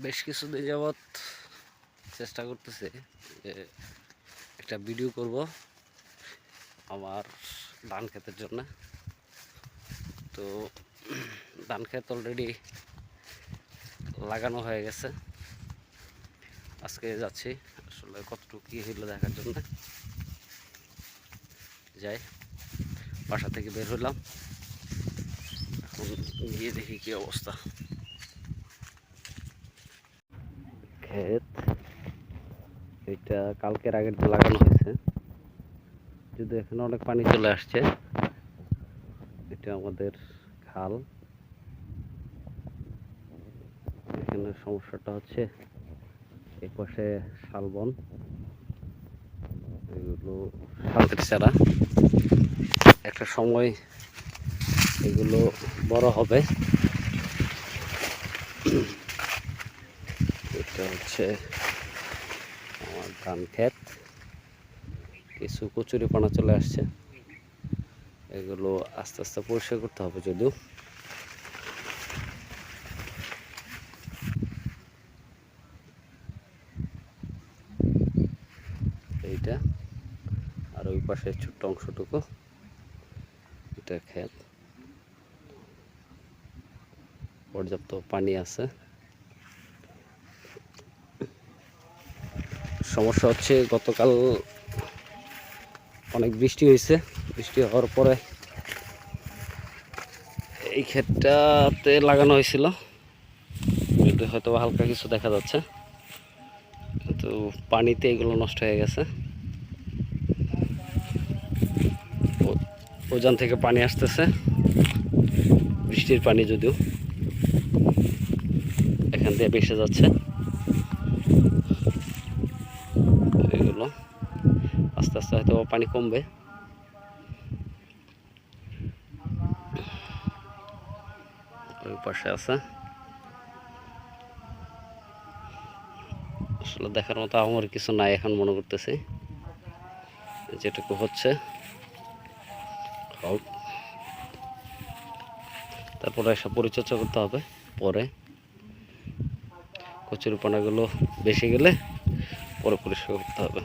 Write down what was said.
বেশ কিছুদিন যাবৎ চেষ্টা করতেছে একটা ভিডিও করব আমার ধান ক্ষেতের জন্য। তো ধান ক্ষেত অলরেডি লাগানো হয়ে গেছে। আজকে যাচ্ছি আসলে কতটুকু কী হইল দেখার জন্য। যাই, বাসা থেকে বের হলাম এখন গিয়ে দেখি কী অবস্থা। ক্ষেত এটা কালকের আগের লাগানো হয়েছে। যদি এখানে অনেক পানি চলে আসছে, এটা আমাদের খাল। এখানে সমস্যাটা হচ্ছে এই পাশে শালবন। এগুলো শালতের চারা একটা সময় এগুলো বড় হবে। এটা হচ্ছে আমার ধান ক্ষেত। কিছু কচুরি পানা চলে আসছে। এগুলো আস্তে আস্তে পরিষ্কার করতে হবে যদিও। এইটা আর ওই পাশে ছোট্ট অংশটুকু। এটা ক্ষেত। পর্যাপ্ত পানি আছে। সমস্যা হচ্ছে, গতকাল অনেক বৃষ্টি হয়েছে। বৃষ্টি হওয়ার পরে এই ক্ষেতটাতে লাগানো হয়েছিল। যদি হয়তো হালকা কিছু দেখা যাচ্ছে। কিন্তু পানিতে এগুলো নষ্ট হয়ে গেছে। ওজান থেকে পানি আসতেছে। বৃষ্টির পানি যদিও এখান দিয়ে ভেসে যাচ্ছে। এগুলো আস্তে আস্তে হয়তো পানি কমবে। ওই পাশে আছে। আসলে দেখার মতো আমার কিছু নাই এখন মনে করতেছি। যেটুকু হচ্ছে। তারপরে এসব পরিচর্যা করতে হবে। পরে কচুরিপানাগুলো বেশি গেলে পরে পরিষ্কার করতে হবে।